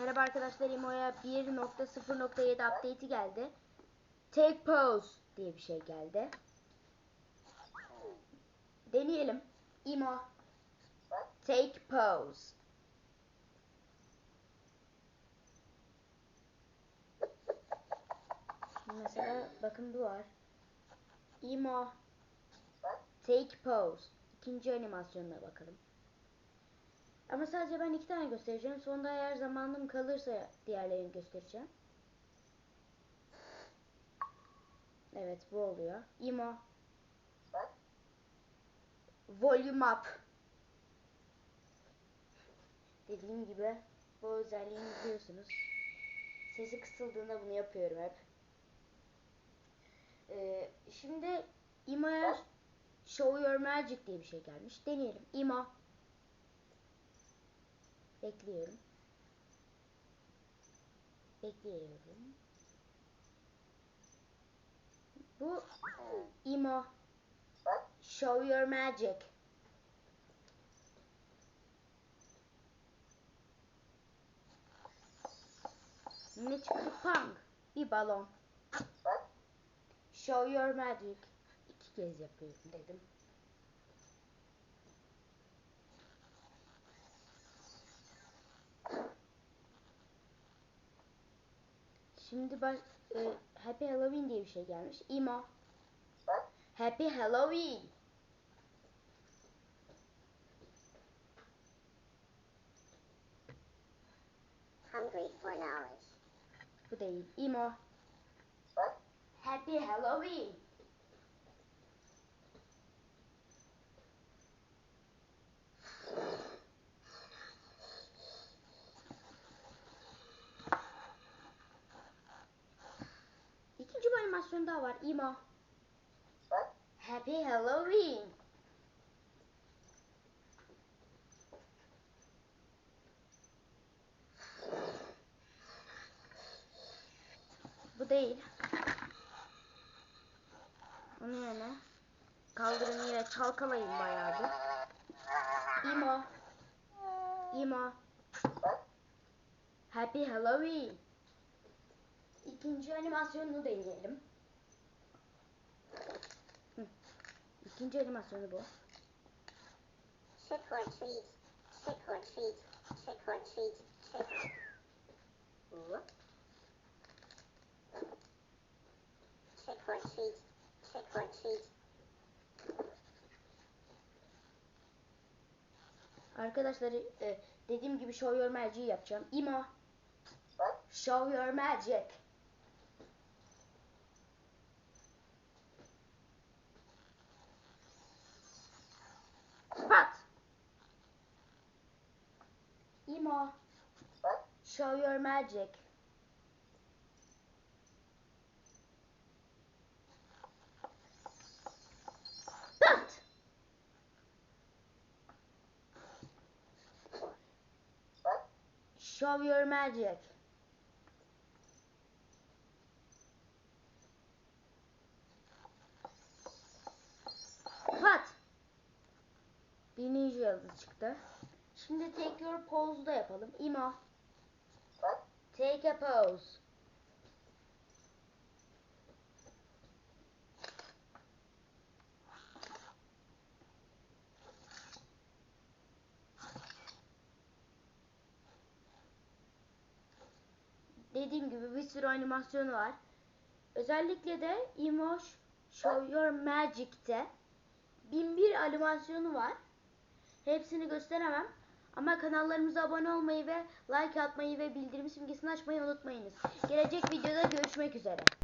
Merhaba arkadaşlar İmo'ya 1.0.7 update'i geldi. Take pose diye bir şey geldi. Deneyelim. İmo. Take pose. Mesela bakın bu var. İmo. Take pose. İkinci animasyonuna bakalım. Ama sadece ben iki tane göstereceğim. Sonunda eğer zamanım kalırsa diğerlerini göstereceğim. Evet bu oluyor. Imo. Volume up. Dediğim gibi bu özelliğini biliyorsunuz. Sesi kısıldığında bunu yapıyorum hep. Ee, şimdi Imo'ya Show Your Magic diye bir şey gelmiş. Deneyelim. Imo. Bekliyorum. Bekliyorum. Bu Imo. Show Your Magic. Ne çıktı? Pang. Bir balon. Show Your Magic. İki kez yapıyorum dedim. Şimdi baş, e, Happy Halloween diye bir şey gelmiş. Imo. Happy Halloween. Hungry for knowledge. Bu değil. Imo. Happy Halloween. Animasyon daha var. Imo. Happy Halloween. Bu değil. Onun yerine kaldırın yine çalkalayın bayağı bir. Imo. Imo. Happy Halloween. İkinci animasyonunu deneyelim. Hı. İkinci animasyonu bu. Trick or treat. Trick or treat. Trick or treat. Trick. Whoop. Trick or treat. Trick or treat. Arkadaşlar e, dediğim gibi Show Your Magic'i yapacağım. Imo. Show Your Magic. Pat. Imo. Show Your Magic. Pat. Show Your Magic. Pat. Bir ninja yıldız çıktı. Şimdi take your pose'u da yapalım. Imo. Take a pose. Dediğim gibi bir sürü animasyonu var. Özellikle de Imo Show Your Magic'te 1001 animasyonu var. Hepsini gösteremem. Ama kanallarımıza abone olmayı ve like atmayı ve bildirim simgesini açmayı unutmayınız. Gelecek videoda görüşmek üzere.